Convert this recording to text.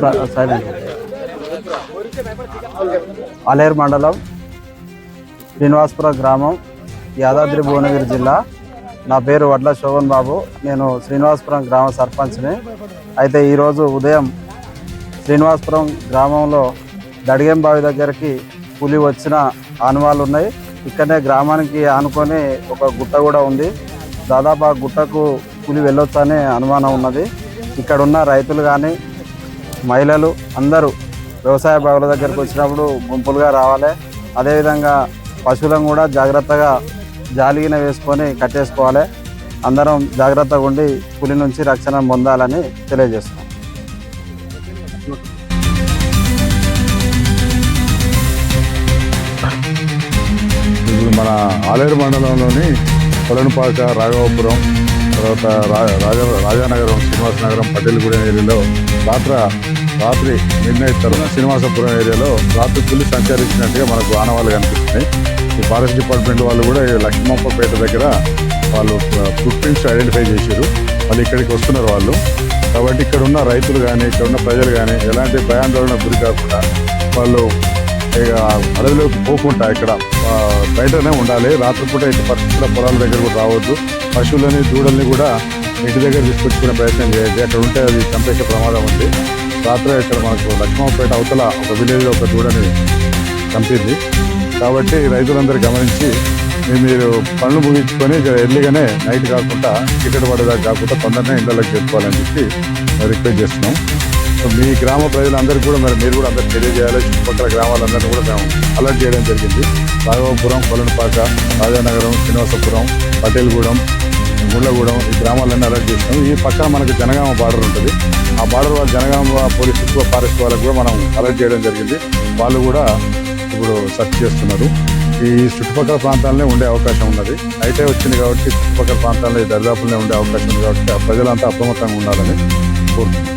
స- అలేరు మండలం శ్రీనివాసపుర గ్రామం యాదాద్రి భువనగిరి జిల్లా. నా పేరు వడ్ల శోభన్ బాబు. నేను శ్రీనివాసపురం గ్రామ సర్పంచ్ని. అయితే ఈరోజు ఉదయం శ్రీనివాసపురం గ్రామంలో దడిగం బావి దగ్గరికి పులి వచ్చిన ఆనవాళ్ళు ఉన్నాయి. ఇక్కడనే గ్రామానికి ఆనుకొని ఒక గుట్ట కూడా ఉంది. దాదాపు ఆ గుట్టకు పులి వెళ్ళొచ్చు అనుమానం ఉన్నది. ఇక్కడ ఉన్న రైతులు కానీ మహిళలు అందరూ వ్యవసాయ బావుల దగ్గరకు వచ్చినప్పుడు గుంపులుగా రావాలి. అదేవిధంగా పశువులను కూడా జాగ్రత్తగా జాలిగిన వేసుకొని కట్టేసుకోవాలి. అందరం జాగ్రత్తగా ఉండి పులి నుంచి రక్షణ పొందాలని తెలియజేస్తున్నాం. ఇప్పుడు మన ఆలేరు మండలంలోని కొలనుపాక రాఘవపురం తర్వాత రాజా రాజానగరం శ్రీనివాస నగరం పటేల్గూడెం ఏరియాలో రాత్ర రాత్రి మిడ్ శ్రీనివాసపురం ఏరియాలో రాత్రి పులి సంచరించినట్టుగా మనకు ఆనవాళ్ళు కనిపిస్తున్నాయి. ఈ ఫారెస్ట్ డిపార్ట్మెంట్ వాళ్ళు కూడా లక్ష్మప్పపేట దగ్గర వాళ్ళు ఫుట్ ప్రింట్స్ ఐడెంటిఫై చేశారు. వాళ్ళు ఇక్కడికి వస్తున్నారు వాళ్ళు. కాబట్టి ఇక్కడ ఉన్న రైతులు కానీ ఇక్కడ ఉన్న ప్రజలు కానీ ఎలాంటి భయాందోళన గురి కాకుండా వాళ్ళు అడవిలోకి పోకుండా ఇక్కడ బయటనే ఉండాలి. రాత్రిపూట ఇటు పరిస్థితుల పొలాల దగ్గర కూడా రావద్దు. పశువులని దూడల్ని కూడా ఇంటి దగ్గర తీసుకొచ్చుకునే ప్రయత్నం చేయాలి అక్కడ ఉంటే అది చంపేసే ప్రమాదం ఉంది. రాత్రి ఇక్కడ మనకు లక్ష్మణపేట అవతల ఒక విలేజ్లో ఒక దూడని చంపింది. కాబట్టి రైతులందరూ గమనించి మీరు పనులు ముగించుకొని ఎర్లీగానే నైట్ కాకుండా టికెట్ పడేదాకా కాకుండా తొందరనే ఇళ్ళకి చేసుకోవాలని చెప్పి రిక్వెస్ట్ చేస్తున్నాం. మీ గ్రామ ప్రజలందరికీ కూడా మరి మీరు కూడా అందరికి తెలియజేయాలి. చుట్టుపక్కల గ్రామాలందరినీ కూడా మేము అలర్ట్ చేయడం జరిగింది. రాఘవపురం కొలనపాక రాజానగరం శ్రీనివాసపురం పటేల్గూడెం గుళ్ళగూడెం ఈ గ్రామాలన్నీ అలర్ట్ చేస్తాం ఈ పక్కన మనకి జనగామ బార్డర్ ఉంటుంది. ఆ బార్డర్ వాళ్ళ జనగామ పోలీస్ ఫారెస్ట్ వాళ్ళకు కూడా మనం అలర్ట్ చేయడం జరిగింది. వాళ్ళు కూడా ఇప్పుడు సెర్చ్ చేస్తున్నారు. ఈ చుట్టుపక్కల ప్రాంతాలనే ఉండే అవకాశం ఉన్నది. నైటే వచ్చింది కాబట్టి చుట్టుపక్కల ప్రాంతాల్లో ఈ దరిదాపులనే ఉండే అవకాశం ఉంది కాబట్టి ఆ ప్రజలంతా అప్రమత్తంగా ఉండాలని కోరుతున్నాం